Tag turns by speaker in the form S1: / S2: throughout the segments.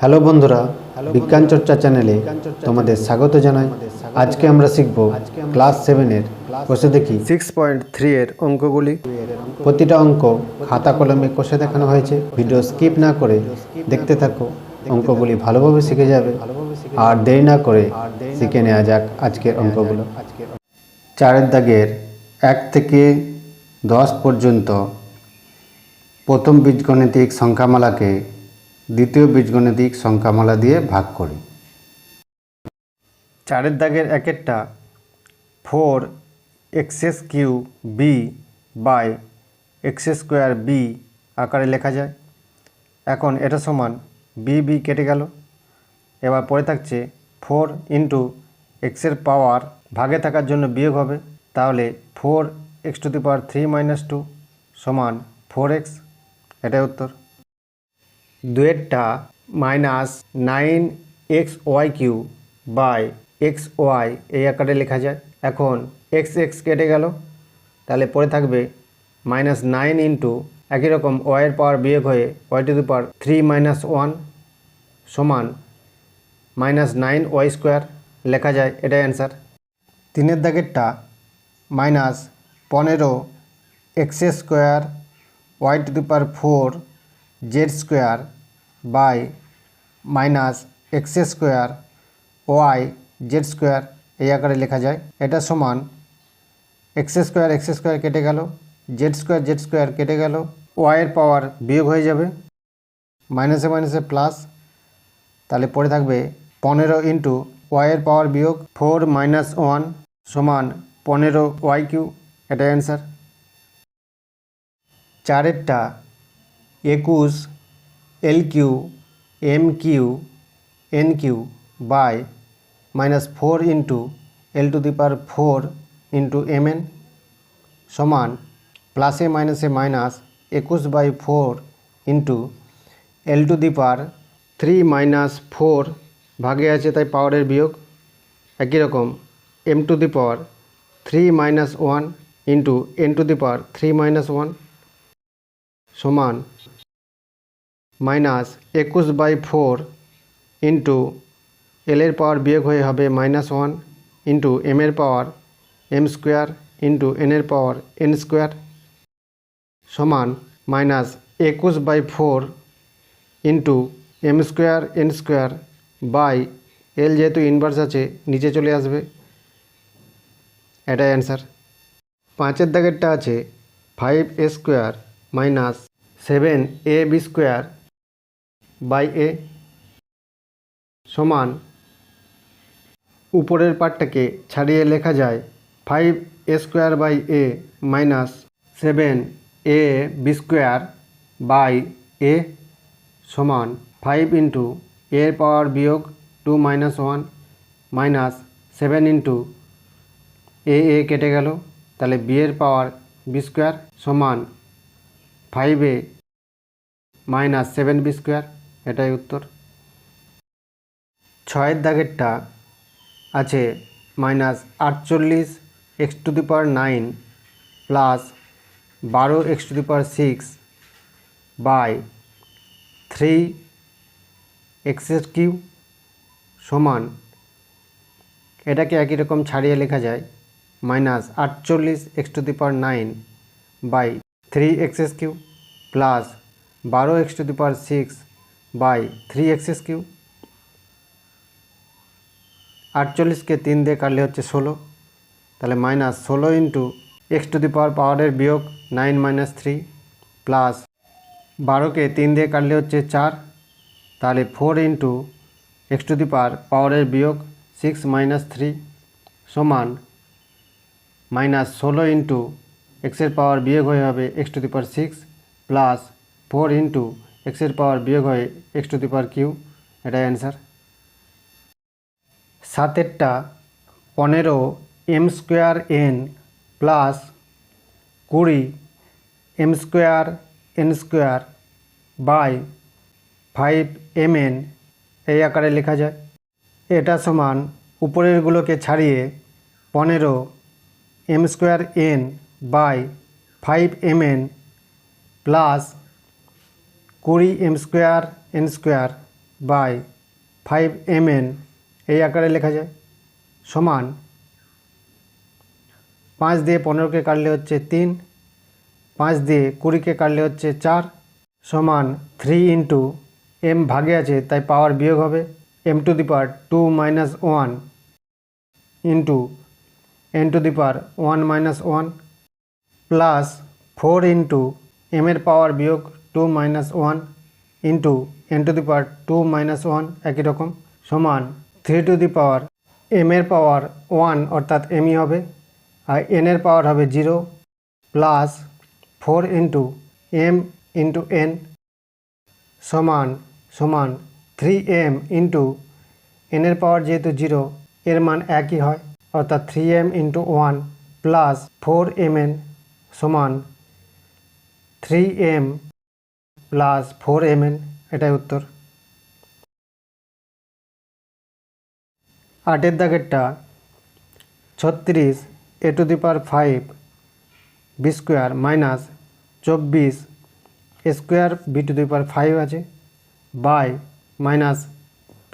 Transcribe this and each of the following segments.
S1: Hello বন্ধুরা বিজ্ঞান চর্চা চ্যানেলে তোমাদের স্বাগত জানাই। আজকে আমরা শিখব ক্লাস সেভেনের কষে দেখি সিক্স পয়েন্ট থ্রি এর অঙ্কগুলি। প্রতিটা অঙ্ক খাতা কলমে কষে দেখানো হয়েছে। ভিডিও স্কিপ না করে দেখতে থাকো অঙ্কগুলি ভালোভাবে শিখে যাবে। আর দেরি না করে শিখে নেওয়া যাক আজকের অঙ্কগুলো। চারের দাগের এক থেকে দশ পর্যন্ত প্রথম বীজগণিতিক সংখ্যামালাকে দ্বিতীয় বীজগণিতিক সংখ্যামালা দিয়ে ভাগ করি। চারের দাগের একেরটা four X S Q B by X square B আকারে লেখা যায়। এখন এটা সমান বি বি কেটে গেল। এবার পরে থাকছে ফোর ইন্টু এক্সের পাওয়ার ভাগে থাকার জন্য বিয়োগ হবে। তাহলে four X to the power three minus two সমান ফোর এক্স, এটাই উত্তর। দুয়েরটা minus nine X Y Q by X Y এই আকারে লেখা যায়। এখন এক্স এক্স কেটে গেল। তাহলে পরে থাকবে মাইনাস নাইন ইন্টু একই রকম ওয়াইয়ের পাওয়ার বিয়োগ হয়ে Y to the power three minus one সমান মাইনাস নাইন ওয়াই স্কোয়ার লেখা যায় এটাই অ্যান্সার। তিনের দাগেরটা মাইনাস পনেরো X square Y to the power four Z square by minus X square Y Z square এই আকারে লেখা যায়। এটা সমান এক্স স্কোয়ার এক্স স্কোয়ার কেটে গেল জেড স্কোয়ার জেড স্কোয়ার কেটে গেল ওয়াইয়ের পাওয়ার বিয়োগ হয়ে যাবে মাইনাসে মাইনাসে প্লাস তাহলে পড়ে থাকবে পনেরো ইন্টু ওয়াইয়ের পাওয়ার বিয়োগ ফোর মাইনাস ওয়ান সমান পনেরো ওয়াই কিউ এটাই অ্যান্সার চারেরটা একুশ, L Q, M Q, N Q by minus four into L to the power four into M N সমান প্লাসে মাইনাসে মাইনাস একুশ by four into L to the power three minus four ভাগে আছে তাই পাওয়ারের বিয়োগ একই রকম M to the power three minus one into N to the power three minus one সমান মাইনাস একুশ বাই ফোর ইন্টু এলের পাওয়ার বিয়োগ হয়ে হবে মাইনাস ওয়ান ইন্টু এমের পাওয়ার এম স্কোয়ার ইন্টু এনের পাওয়ার এন স্কোয়ার সমান মাইনাস একুশ by four into M square N square by L যেহেতু ইনভার্স আছে, নিচে চলে আসবে। এটাই অ্যান্সার পাঁচের দাগেরটা আছে five A square minus seven A B square by A সমান উপরের পার্টটাকে ছাড়িয়ে লেখা যায় five A square by A minus seven A B square by A সমান ফাইভ ইন্টু এর পাওয়ার বিয়োগ two minus one minus seven into A A কেটে গেল। তাহলে বি এর পাওয়ার বি স্কোয়ার সমান five A minus seven B square এটাই উত্তর। ছয়ের দাগেরটা আছে মাইনাস আটচল্লিশ X to the power nine plus বারো X to the power six by three excess Q সমান, এটাকে একই রকম ছাড়িয়ে লেখা যায়, মাইনাস আটচল্লিশ X to the power nine by three excess Q plus বারো X to the power six by three excess Q আটচল্লিশকে তিন দিয়ে কাটলে হচ্ছে ষোলো। তাহলে মাইনাস ষোলো into X to the power power বিয়োগ নাইন মাইনাস থ্রি প্লাস বারোকে তিন দিয়ে কাটলে হচ্ছে চার। তাহলে four into X to the power power বিয়োগ সিক্স মাইনাস থ্রি সমান মাইনাস ষোলো ইন্টু এক্সের পাওয়ার বিয়োগ হয়ে হবে X to the power six plus four into এক্সের পাওয়ার বিয়োগ হয়ে X to the power Q এটাই অ্যান্সার সাতেরটা পনেরো এম স্কোয়ার এন প্লাস কুড়ি M square N square by five M N এই আকারে লেখা যায়। এটা সমান উপরেরগুলোকে ছাড়িয়ে পনেরো M square N by five M N plus কুড়ি M square, N square by five M N, এই আকারে লেখা যায়। সমান পাঁচ দিয়ে পনেরোকে কাটলে হচ্ছে তিন, পাঁচ দিয়ে কুড়িকে কাটলে হচ্ছে চার, সমান থ্রি ইন্টু এম ভাগে আছে, তাই পাওয়ার বিয়োগ হবে M to the power two minus one into N to the power one minus one plus four into এমের power বিয়োগ two minus one into N to the power two minus one একই রকম, সমান three to the power M এর power one অর্থাৎ ME হবে, আর N এর power হবে zero plus four into M into N সমান সমান থ্রি এম ইন্টু এনের পাওয়ার যেহেতু জিরো এর মান একই হয়, অর্থাৎ three M into one plus four M N সমান three M plus four M এটাই উত্তর। আটের দাগেরটা, ছত্রিশ A to the power five B square minus চব্বিশ square B to the power five আছে, by minus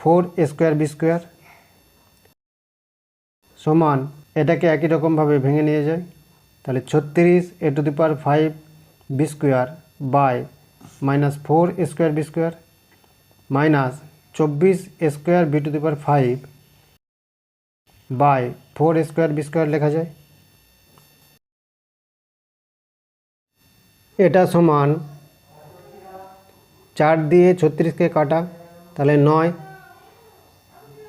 S1: four square B square সমান এটাকে একই রকমভাবে ভেঙে নিয়ে যায়, তাহলে ছত্রিশ A to the power five B square by minus four square B square minus চব্বিশ square B to the power five by four square B square লেখা যায়। এটা সমান চার দিয়ে ছত্রিশকে কাটা, তাহলে নয়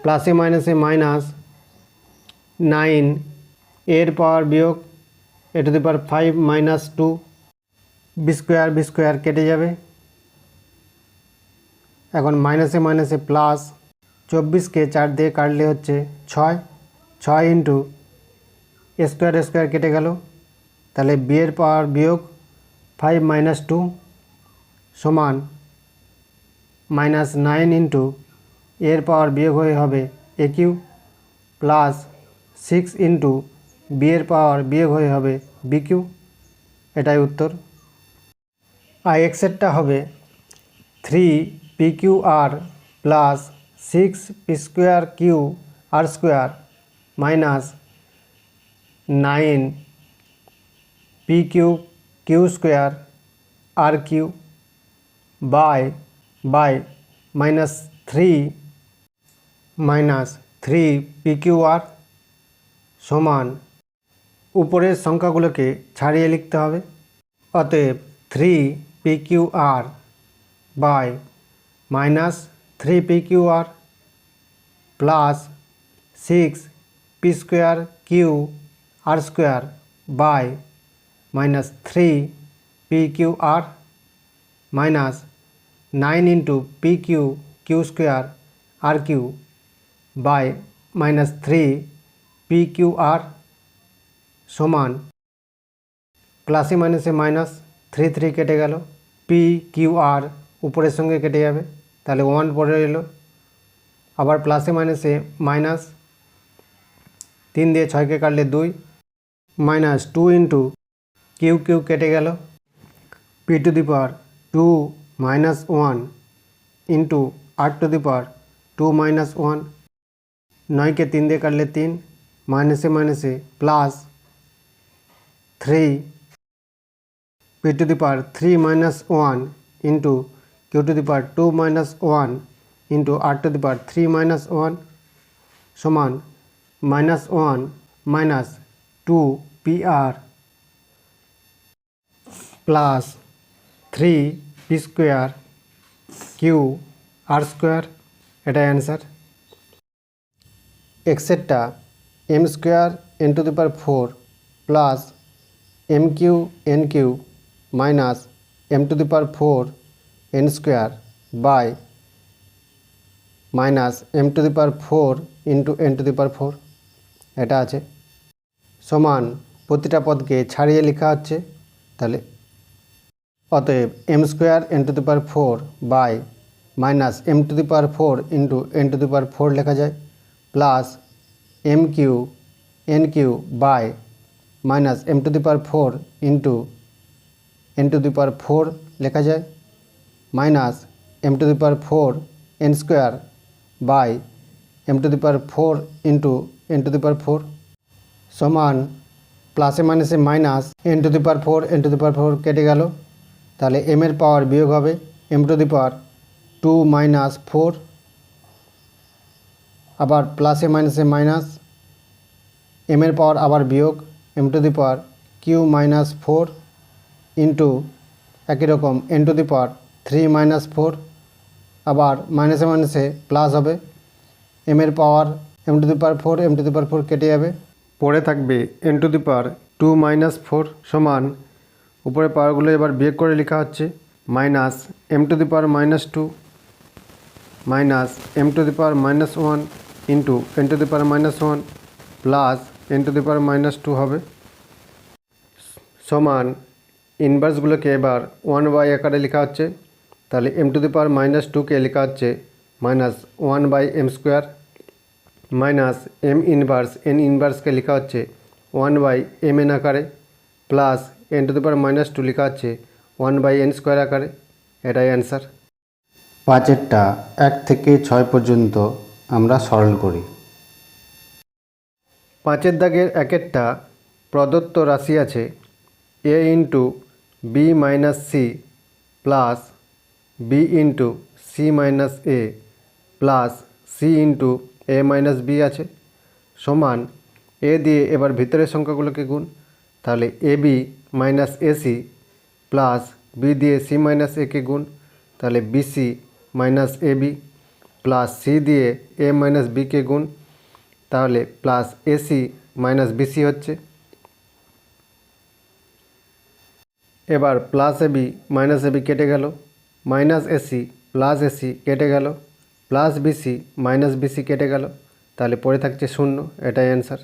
S1: প্লাসে মাইনাসে মাইনাস নাইন এর পাওয়ার বিয়োগ A to the power five minus two B square B square কেটে যাবে। এখন মাইনাসে মাইনাসে প্লাস চব্বিশকে চার দিয়ে কাটলে হচ্ছে ছয়। ছয় ইন্টু স্কোয়ার স্কোয়ার কেটে গেল। তাহলে বিয়ের পাওয়ার বিয়োগ ফাইভ মাইনাস টু সমান মাইনাস নাইন ইন্টু এর পাওয়ার বিয়োগ হয়ে হবে A Q plus six into বিয়ের পাওয়ার বিয়োগ হয়ে হবে বি কিউ। এটাই উত্তর। আর এক্সেরটা হবে three P Q R plus six P square Q R square minus nine P Q Q square R Q by by minus three minus three P Q R সমান উপরের সংখ্যাগুলোকে ছাড়িয়ে লিখতে হবে। অতএব three P Q R by minus three P Q R plus six P square Q R square by minus three P Q R minus nine into P Q Q square R Q by minus three P Q R সমান প্লাসে মাইনাসে minus three three কেটে গেল। P Q আর উপরের সঙ্গে কেটে যাবে। তাহলে ওয়ান পরে এলো। আবার প্লাসে মাইনাসে মাইনাস তিন দিয়ে ছয়কে কাটলে দুই। Minus two into Q Q কেটে গেল। P to the power two minus one into R to the power two minus one নয়কে তিন দিয়ে কাটলে তিন। মাইনাসে মাইনাসে plus three P to the power three minus one into Q to the power two minus one into R to the power three minus one সমান minus one minus two P R plus three P square Q R square এটাই answer এক্সেটটা M square N to the power four plus M Q N Q minus M to the power four N square by minus M to the power four into N to the power four. এটা আছে। সমান প্রতিটা পদকে ছাড়িয়ে লেখা হচ্ছে। তাহলে অতএব M square N to the power four by minus M to the power four into N to the power four লেখা যায়। Plus M Q N Q by minus M to the power four into N to the power four লেখা যায় minus M to the power four N square by M to the power four into N to the power four সমান প্লাসে মাইনাসে minus N to the power four N to the power four কেটে গেল। তাহলে M এর power বিয়োগ হবে M to the power two minus four আবার প্লাসে মাইনাসে মাইনাস এম এর পাওয়ার আবার বিয়োগ M to the power Q minus four into একই রকম N to the power three minus four আবার মাইনাসে মাইনাসে প্লাস হবে। এম এর power M to the power four M to the power four কেটে যাবে। পরে থাকবে N to the power two minus four সমান উপরে পাওয়ারগুলো এবার বিয়োগ করে লেখা হচ্ছে minus M to the power minus two minus M to the power minus one into N to the power minus one plus N to the power minus two হবে। সমান ইনভার্সগুলোকে এবার ওয়ান বাই আকারে লেখা হচ্ছে। তাহলে M to the power minus টুকে লেখা হচ্ছে minus one by M square minus M inverse N ইনভার্সকে লেখা হচ্ছে ওয়ান বাই এম এন আকারে plus N to the power minus two লেখা হচ্ছে ওয়ান বাই এন স্কোয়ার আকারে। এটাই অ্যান্সার
S2: পাঁচেরটা এক থেকে ছয় পর্যন্ত আমরা সরল করি।
S1: পাঁচের দাগের একেরটা প্রদত্ত রাশি আছে A into B minus C plus B into C minus A plus C into A minus B আছে। সমান এ দিয়ে এবার ভিতরের সংখ্যাগুলোকে গুণ। তাহলে A B minus AC plus B দিয়ে সি মাইনাস একে গুণ। তাহলে BC minus A B plus C দিয়ে এ মাইনাস বিকে গুণ। তাহলে প্লাস এসি মাইনাস বিসি হচ্ছে। এবার প্লাস এবি মাইনাস এবি কেটে গেল। মাইনাস এসি প্লাস এসি কেটে গেল। প্লাস বিসি মাইনাস বিসি কেটে গেল। তাহলে পড়ে থাকছে শূন্য, এটাই অ্যান্সার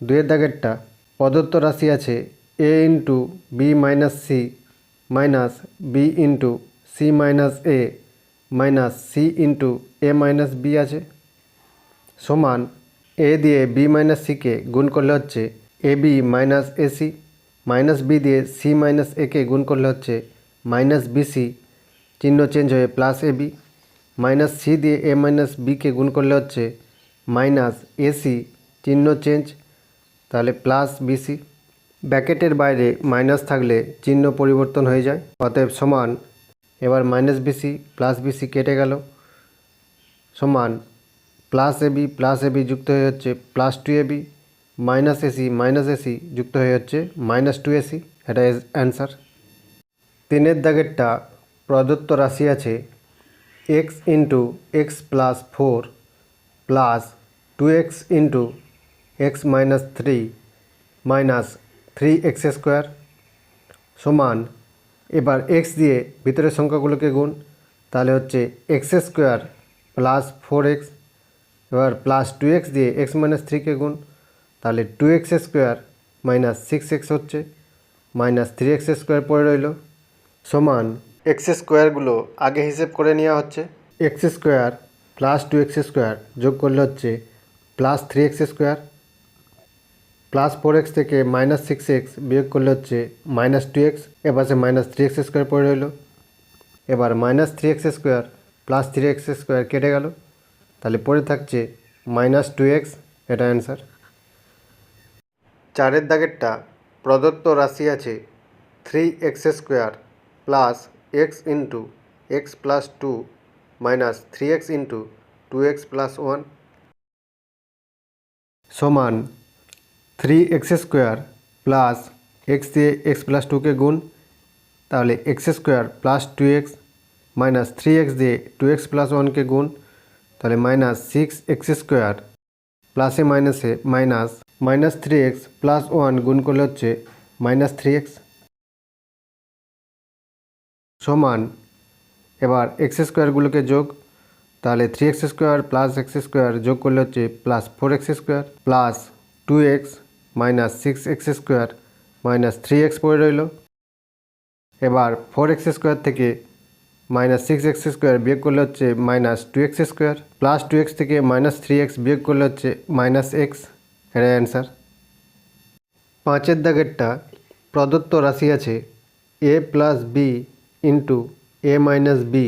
S1: দুয়ের দাগেরটা, প্রদত্ত রাশি আছে A into B minus C minus B into C minus A minus C into A minus B আছে। সমান এ দিয়ে বি মাইনাস সিকে গুণ করলে হচ্ছে A B minus AC minus B দিয়ে সি মাইনাস একে গুণ করলে হচ্ছে মাইনাস বিসি চিহ্ন চেঞ্জ হয়ে plus A B minus C দিয়ে এ মাইনাস বিকে গুণ করলে হচ্ছে মাইনাস এসি চিহ্ন চেঞ্জ তাহলে প্লাস বিসি ব্যাকেটের বাইরে মাইনাস থাকলে চিহ্ন পরিবর্তন হয়ে যায়, অতএব সমান এবার মাইনাস বিসি প্লাস বিসি কেটে গেল। সমান প্লাস এবি প্লাস এবি যুক্ত হয়ে হচ্ছে plus two a b minus a c minus a c যুক্ত হয়ে হচ্ছে মাইনাস টু এসি। এটা অ্যান্সার তিনের দাগেরটা প্রদত্ত রাশি আছে x into x plus four plus two x into x minus three minus three x square সমান এবার এক্স দিয়ে ভিতরের সংখ্যাগুলোকে গুণ, তাহলে হচ্ছে x square plus four x এবার প্লাস টু এক্স দিয়ে এক্স মাইনাস থ্রিকে গুণ তাহলে two x square minus six x হচ্ছে মাইনাস থ্রি এক্স স্কোয়ার পড়ে রইল, সমান এক্স স্কোয়ারগুলো আগে হিসেব করে নেওয়া হচ্ছে x square plus two x square যোগ করলে হচ্ছে plus three x square plus four x থেকে মাইনাস সিক্স এক্স বিয়োগ করলে হচ্ছে মাইনাস টু এক্স এপাশে মাইনাস থ্রি এক্স স্কোয়ার পড়ে রইল। এবার minus three x square plus three x square কেটে গেল, তাহলে পড়ে থাকছে মাইনাস টু এক্স এটা অ্যান্সার চারের দাগেরটা প্রদত্ত রাশি আছে three x square plus x into x plus two minus three x into two x plus one সমান three x square plus x দিয়ে এক্স প্লাস টুকে গুণ, তাহলে x square plus two x minus three x দিয়ে two x plus ওয়ানকে গুণ, তাহলে minus six x square প্লাসে মাইনাসে minus minus three x plus one গুণ করলে হচ্ছে মাইনাস থ্রি এক্স সমান। এবার এক্স স্কোয়ারগুলোকে যোগ, তাহলে three x square plus x square যোগ করলে হচ্ছে plus four x square plus two x minus six x square minus three x পড়ে রইল। এবার ফোর এক্স স্কোয়ার থেকে মাইনাস সিক্স এক্স স্কোয়ার বিয়োগ করলে হচ্ছে minus two x square, plus two x থেকে মাইনাস থ্রি এক্স বিয়োগ করলে হচ্ছে মাইনাস এক্স। এটা অ্যান্সার পাঁচের দাগেরটা প্রদত্ত রাশি আছে a plus b into a minus b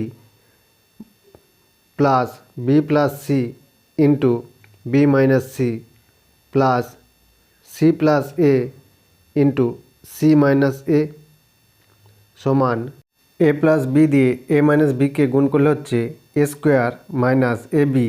S1: plus b plus c into b minus c plus c plus a into c minus a সমান এ প্লাস বি দিয়ে এ মাইনাস বিকে গুণ করলে হচ্ছে a square minus a b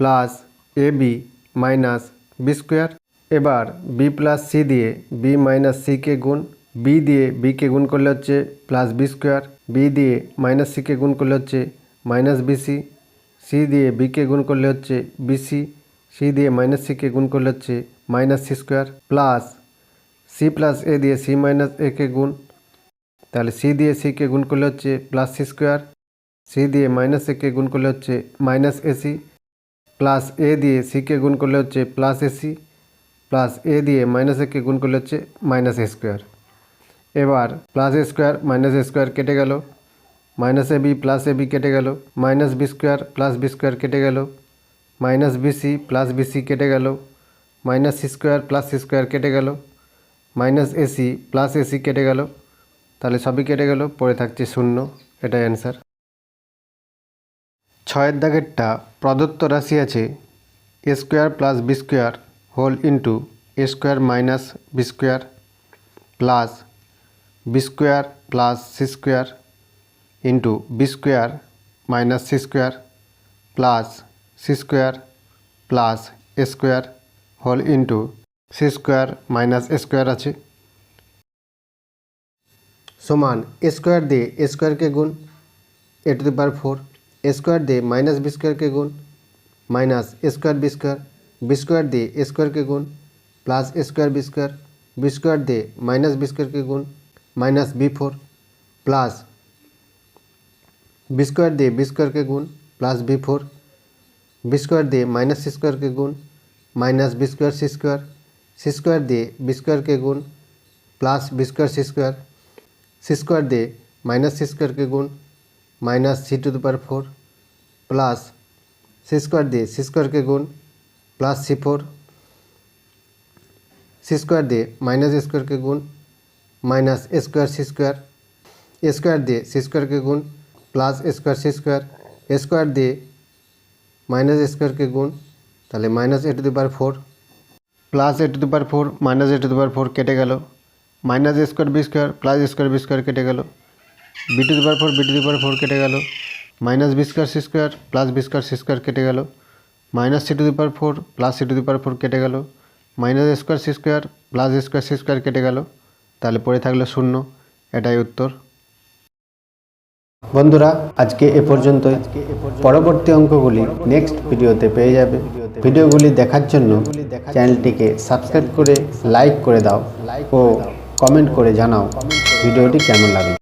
S1: plus a b minus b square, এবার b plus C দিয়ে b minus সিকে গুণ, বি দিয়ে বিকে গুণ করলে হচ্ছে প্লাস বি স্কোয়ার, বি দিয়ে মাইনাস সিকে গুণ করলে হচ্ছে মাইনাস বিসি সি দিয়ে বিকে গুণ করলে হচ্ছে বিসি সি দিয়ে মাইনাস সিকে গুণ করলে হচ্ছে minus c square, plus c plus a দিয়ে সি মাইনাস একে গুণ, তাহলে সি দিয়ে সিকে গুণ করলে হচ্ছে প্লাস সি স্কোয়ার, সি দিয়ে মাইনাস একে গুণ করলে হচ্ছে মাইনাস এসি প্লাস এ দিয়ে সিকে গুণ করলে হচ্ছে প্লাস এসি প্লাস এ দিয়ে মাইনাস একে গুণ করলে হচ্ছে মাইনাস স্কোয়ার এবার প্লাস স্কোয়ার মাইনাস স্কোয়ার কেটে গেল। Minus a b plus a b কেটে গেল। Minus b square plus b square কেটে গেল। মাইনাস বিসি প্লাস বিসি কেটে গেল। মাইনাস স্কোয়ার প্লাস স্কোয়ার কেটে গেল। মাইনাস এসি প্লাস এসি কেটে গেল। তাহলে সবই কেটে গেল পড়ে থাকছে শূন্য, এটাই অ্যান্সার ছয়ের দাগেরটা প্রদত্ত রাশি আছে a square plus b square whole into a square minus b square plus b square plus c square into b square minus c square plus c square plus a square whole into c square minus a square আছে। সমান a square দিয়ে a স্কোয়ারকে গুণ a to the power four a square দিয়ে minus b স্কোয়ারকে গুণ minus a square b square b square দিয়ে a স্কোয়ারকে গুণ plus a square b square b square দিয়ে মাইনাস বি স্কোয়ারকে গুণ minus b four plus b square দিয়ে বি স্কোয়ারকে গুণ plus b four b square দিয়ে মাইনাস সি স্কোয়ারকে গুণ minus b square c square c square দিয়ে বি স্কোয়ারকে গুণ plus b square c square c square দিয়ে মাইনাস সি স্কোয়ারকে গুণ minus c to the power four plus c square দিয়ে সি স্কোয়ারকে গুণ plus c four. C square দিয়ে মাইনাস স্কোয়ারকে গুণ minus a square c square. A square দিয়ে সি স্কোয়ারকে গুণ plus a square c square. A square দিয়ে মাইনাস স্কোয়ারকে গুণ, তাহলে minus a to the power four. Plus a to the power four, minus a to the power four কেটে গেল। Minus square b square, plus square b square কেটে গেল। B to the power four, b to the power four কেটে গেল। Minus b square c square plus b square c square কেটে গেল। Minus c to the power four plus c to the power four কেটে গেল। Minus square c square plus square c square কেটে গেল। তাহলে পড়ে থাকল শূন্য। এটাই উত্তর। বন্ধুরা, আজকে এ পর্যন্তই। পরবর্তী অঙ্কগুলি নেক্সট ভিডিওতে পেয়ে যাবে। ভিডিওগুলি দেখার জন্য চ্যানেলটিকে সাবস্ক্রাইব করে লাইক করে দাও ও কমেন্ট করে জানাও। ভিডিওটি কেমন লাগল